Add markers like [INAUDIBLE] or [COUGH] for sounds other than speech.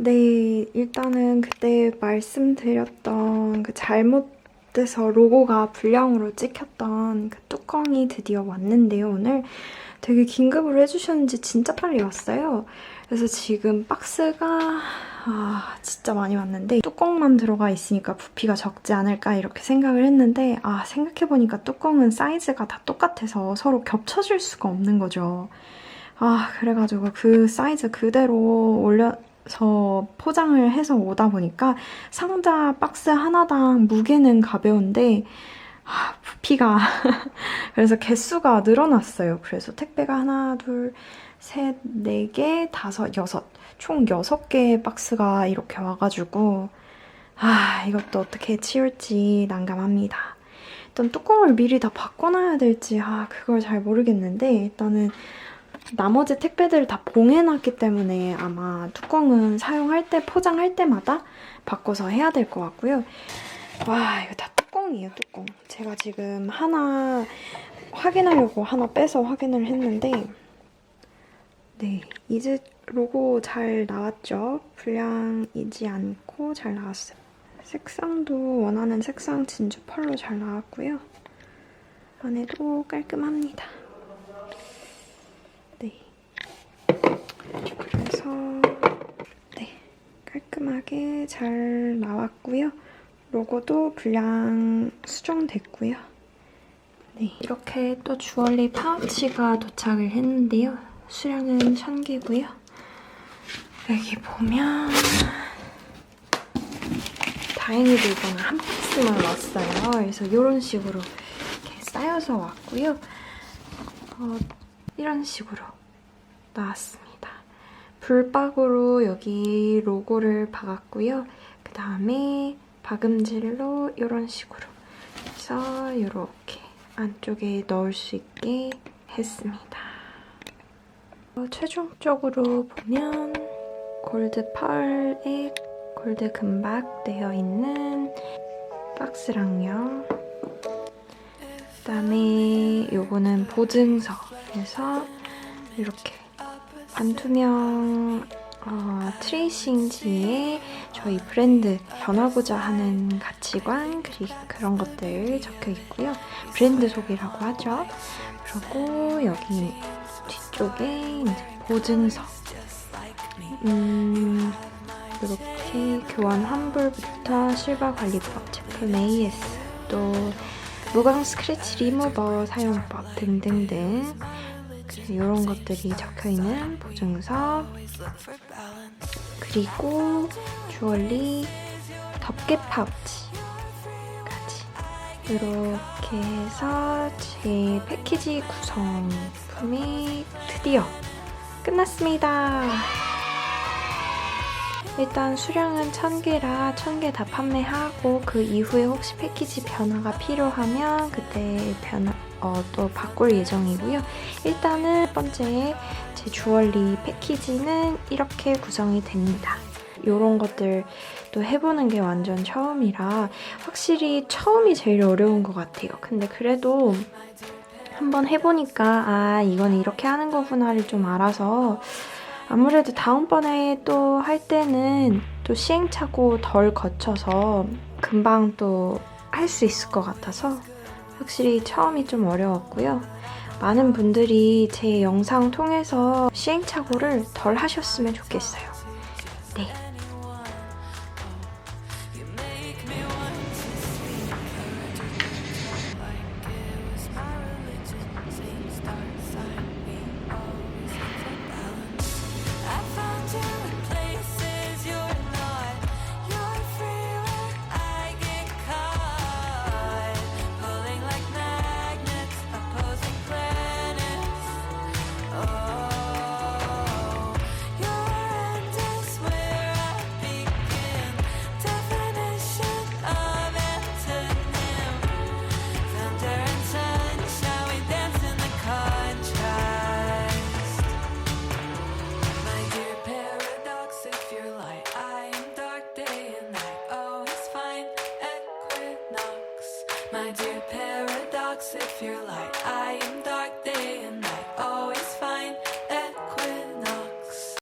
네, 일단은 그때 말씀드렸던 그 잘못돼서 로고가 불량으로 찍혔던 그 뚜껑이 드디어 왔는데요, 오늘. 되게 긴급으로 해주셨는지 진짜 빨리 왔어요. 그래서 지금 박스가 아, 진짜 많이 왔는데 뚜껑만 들어가 있으니까 부피가 적지 않을까 이렇게 생각을 했는데 아, 생각해보니까 뚜껑은 사이즈가 다 똑같아서 서로 겹쳐질 수가 없는 거죠. 아, 그래가지고 그 사이즈 그대로 올려 서 포장을 해서 오다 보니까 상자 박스 하나당 무게는 가벼운데 아, 부피가 [LAUGHS] 그래서 개수가 늘어났어요. 그래서 택배가 하나, 둘, 셋, 네 개, 다섯, 여섯 총 여섯 개의 박스가 이렇게 와가지고 아 이것도 어떻게 치울지 난감합니다. 일단 뚜껑을 미리 다 바꿔놔야 될지 아 그걸 잘 모르겠는데 일단은 나머지 택배들을 다 봉해놨기 때문에 아마 뚜껑은 사용할 때 포장할 때마다 바꿔서 해야 될 것 같고요. 와 이거 다 뚜껑이에요 뚜껑. 제가 지금 하나 확인하려고 하나 빼서 확인을 했는데 네 이제 로고 잘 나왔죠? 불량이지 않고 잘 나왔어요. 색상도 원하는 색상 진주 펄로 잘 나왔고요. 안에도 깔끔합니다. 네. 그래서 네 깔끔하게 잘 나왔고요. 로고도 불량 수정됐고요. 네 이렇게 또 주얼리 파우치가 도착을 했는데요. 수량은 1000개고요. 여기 보면 다행히도 이거는 한 박스만 왔어요. 그래서 이런 식으로 이렇게 쌓여서 왔고요. 어, 이런 식으로 나왔습니다. 불박으로 여기 로고를 박았고요. 그 다음에 박음질로 이런 식으로 해서 이렇게 안쪽에 넣을 수 있게 했습니다. 어, 최종적으로 보면 골드 펄에 골드 금박 되어 있는 박스랑요. 그 다음에 요거는 보증서. 그래서 이렇게 반투명 어, 트레이싱 지에 저희 브랜드 변하고자 하는 가치관 그런 것들 적혀 있고요. 브랜드 소개라고 하죠. 그리고 여기 뒤쪽에 보증서. 음, 이렇게 교환 환불부터 실버 관리법, 제품 AS, 또 무광 스크래치 리무버 사용법 등등등 이런 것들이 적혀 있는 보증서 그리고 주얼리 덮개 파우치까지 이렇게 해서 제 패키지 구성품이 드디어 끝났습니다. 일단 수량은 1000개라 1000개 다 판매하고 그 이후에 혹시 패키지 변화가 필요하면 그때 변화 어, 또 바꿀 예정이고요. 일단은 첫 번째 제 주얼리 패키지는 이렇게 구성이 됩니다. 이런 것들 또 해보는 게 완전 처음이라 확실히 처음이 제일 어려운 것 같아요. 근데 그래도 한번 해보니까 아 이건 이렇게 하는 거구나를 좀 알아서 아무래도 다음번에 또 할 때는 또 시행착오 덜 거쳐서 금방 또 할 수 있을 것 같아서 확실히 처음이 좀 어려웠고요. 많은 분들이 제 영상 통해서 시행착오를 덜 하셨으면 좋겠어요. 네. If you're light, I am